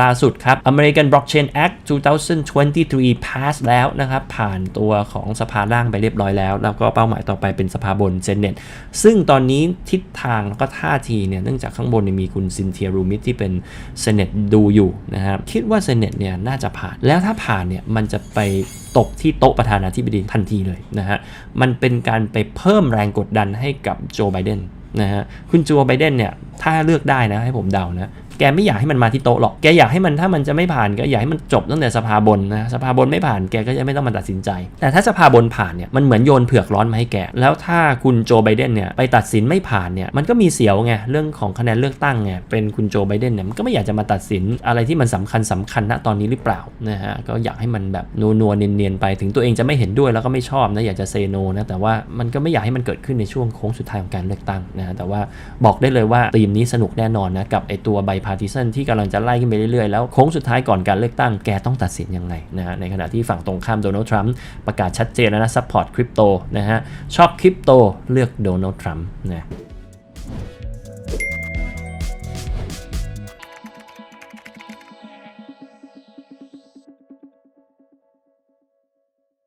ล่าสุดครับ American Blockchain Act 2023 pass แล้วนะครับ ผ่านตัวของสภาล่างไปเรียบร้อยแล้ว แล้วก็เป้าหมายต่อไปเป็นสภาบนเซนเนตซึ่งตอนนี้ทิศทางแล้วก็ท่าทีเนี่ยเนื่องจากข้างบนมีคุณซินเทียรูมิทที่เป็นเซเนตดูอยู่นะครับ คิดว่าเซเนตเนี่ยน่าจะผ่าน แล้วถ้าผ่านเนี่ยมันจะไปตกที่โต๊ะประธานาธิบดีทันทีเลยนะฮะ มันเป็นการไปเพิ่มแรงกดดันให้กับโจไบเดนนะฮะ คุณโจไบเดนเนี่ย ถ้าเลือกได้นะ ให้ผมเดานะ แกไม่อยากให้มันมาที่โต๊ะหรอก แกอยากให้มันถ้ามันจะไม่ผ่านก็อยากให้มันจบตั้งแต่สภาบนนะสภาบนไม่ผ่านแกก็จะไม่ต้องมาตัดสินใจ แต่ถ้าสภาบนผ่านเนี่ยมันเหมือนโยนเผือกร้อนมาให้แก แล้วถ้าคุณโจไบเดนเนี่ยไปตัดสินไม่ผ่านเนี่ยมันก็มีเสียวไงเรื่องของคะแนนเลือกตั้งไงเป็นคุณโจไบเดนเนี่ยมันก็ไม่อยากจะมาตัดสินอะไรที่มันสำคัญสำคัญณตอนนี้หรือเปล่านะฮะก็อยากให้มันแบบนัวนัวๆเนียนๆไปถึงตัวเองจะไม่เห็นด้วยแล้วก็ไม่ชอบนะอยากจะเซโนนะแต่ว่ามันก็ไม่อยากให้มันเกิดขึ้นในช่วงโค้งสุดท้ายของการเลือกตั้งนะฮะแต่ว่าบอกได้เลยว่าทีมนี้สนุกแน่นอนนะกับไอตัวไบพาร์ติซันที่กำลังจะไล่ขึ้นไปเรื่อยๆ แล้วโค้งสุดท้ายก่อนการเลือกตั้งแกต้องตัดสินยังไงนะฮะในขณะที่ฝั่งตรงข้ามโดนัลด์ทรัมป์ประกาศชัดเจนแล้วนะซัพพอร์ตคริปโตนะฮะชอบคริปโตเลือกโดนัลด์ทรัมป์นะ